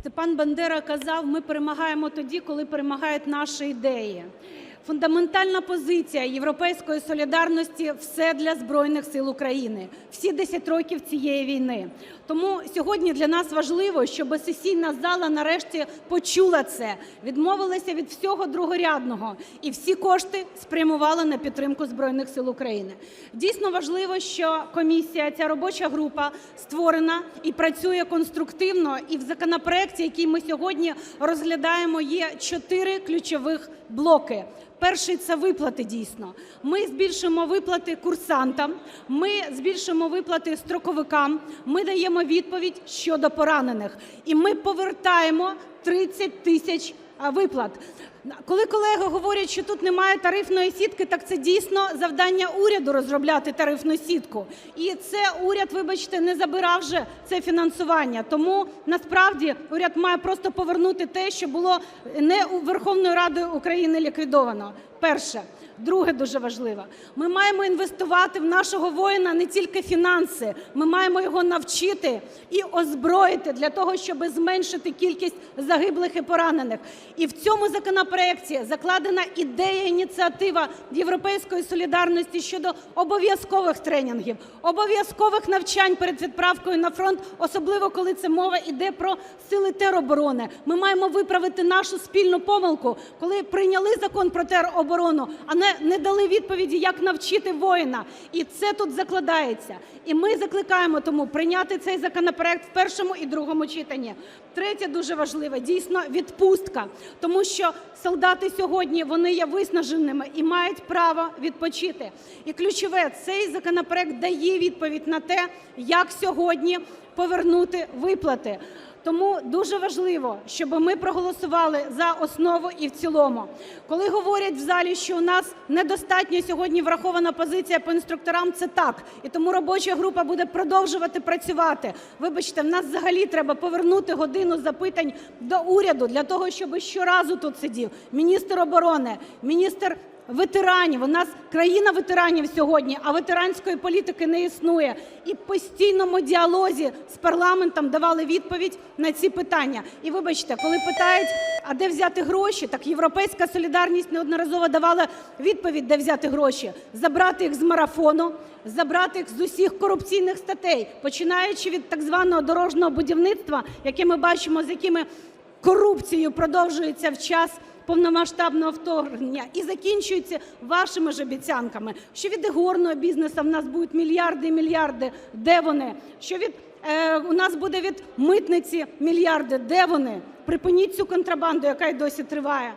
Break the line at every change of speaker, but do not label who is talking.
Степан Бандера казав: "Ми перемагаємо тоді, коли перемагають наші ідеї". Фундаментальна позиція "Європейської солідарності" – все для Збройних Сил України, всі 10 років цієї війни. Тому сьогодні для нас важливо, щоб сесійна зала нарешті почула це, відмовилася від всього другорядного і всі кошти спрямувала на підтримку Збройних Сил України. Дійсно важливо, що комісія, ця робоча група створена і працює конструктивно. І в законопроекті, який ми сьогодні розглядаємо, є чотири ключових блоки. Перший – це виплати, дійсно. Ми збільшимо виплати курсантам, ми збільшимо виплати строковикам, ми даємо відповідь щодо поранених. І ми повертаємо 30 тисяч виплат. Коли колеги говорять, що тут немає тарифної сітки, так це дійсно завдання уряду розробляти тарифну сітку. І це уряд, вибачте, не забирав вже це фінансування. Тому насправді уряд має просто повернути те, що було не Верховною Радою України ліквідовано. Перше. Друге, дуже важливо. Ми маємо інвестувати в нашого воїна не тільки фінанси, ми маємо його навчити і озброїти для того, щоб зменшити кількість загиблих і поранених. І в цьому законопроекті закладена ідея, ініціатива "Європейської солідарності" щодо обов'язкових тренінгів, обов'язкових навчань перед відправкою на фронт, особливо коли це мова йде про сили тероборони. Ми маємо виправити нашу спільну помилку, коли прийняли Закон про тероборону, а не дали відповіді, як навчити воїна. І це тут закладається. І ми закликаємо тому прийняти цей законопроект в першому і другому читанні. Третє, дуже важливе, дійсно, відпустка. Тому що солдати сьогодні, вони є виснаженими і мають право відпочити. І ключове, цей законопроект дає відповідь на те, як сьогодні повернути виплати. Тому дуже важливо, щоб ми проголосували за основу і в цілому. Коли говорять в залі, що у нас недостатньо сьогодні врахована позиція по інструкторам, це так. І тому робоча група буде продовжувати працювати. Вибачте, в нас взагалі треба повернути "годину запитань до Уряду" для того, щоб щоразу тут сидів міністр оборони, міністр ветеранів. У нас країна ветеранів сьогодні, а ветеранської політики не існує. І в постійному діалозі з парламентом давали відповідь на ці питання. І вибачте, коли питають, а де взяти гроші, так "Європейська солідарність" неодноразово давала відповідь, де взяти гроші: забрати їх з марафону, забрати їх з усіх корупційних статей, починаючи від так званого дорожнього будівництва, яке ми бачимо, з якими корупцією продовжується в час повномасштабного вторгнення, і закінчується вашими ж обіцянками, що від ігорного бізнесу в нас будуть мільярди і мільярди. Де вони? Що у нас буде від митниці мільярди. Де вони? Припиніть цю контрабанду, яка й досі триває.